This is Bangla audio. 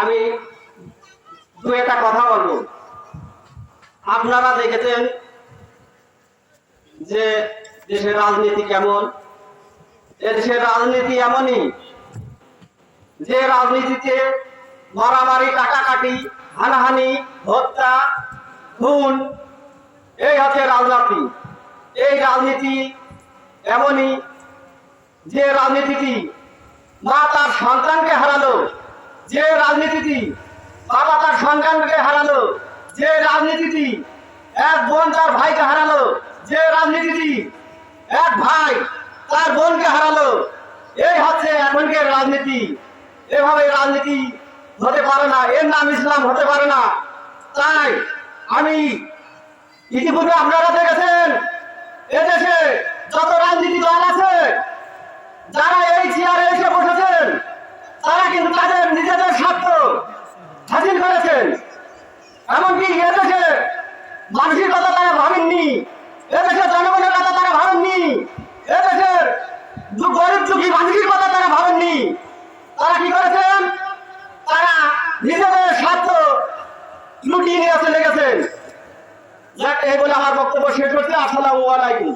আমি দু একটা কথা বলব। আপনারা দেখেছেন যে দেশের রাজনীতি কেমন? দেশের রাজনীতি এমনই যে রাজনীতিতে মারামারি, কাটাকাটি, হানাহানি, হত্যা, খুন, এই হচ্ছে রাজনীতি। এই রাজনীতি এমনই যে রাজনীতিটি মা তার সন্তানকে হারালো। যে রাজনীতিটি বাবা তার সন্তানকে হারালো, যে রাজনীতিটি এক বোন তার ভাইকে হারালো, যে রাজনীতিটি এক ভাই তার বোনকে হারালো, এই হচ্ছে এখনকার রাজনীতি। এভাবে রাজনীতি হতে পারে না, এর নাম ইসলাম হতে পারে না। তাই আমি ইতিপূর্বে আপনারা দেখেছেন, এদেশে যত নিজেদের স্বার্থ হাসিল করেছেন এমনকি এদেশে মানুষের কথা তারা ভাবেননি। এদেশের জনগণের কথা তারা ভাবেননি। এদেশের গরিব দুঃখী মানুষের কথা তারা ভাবেননি। তারা কি করেছেন? তারা নিজেদের স্বার্থ লুটিয়ে নিয়ে চলে গেছেন। এই বলে আমার বক্তব্য শেষ হচ্ছে আসসালামু আলাইকুম।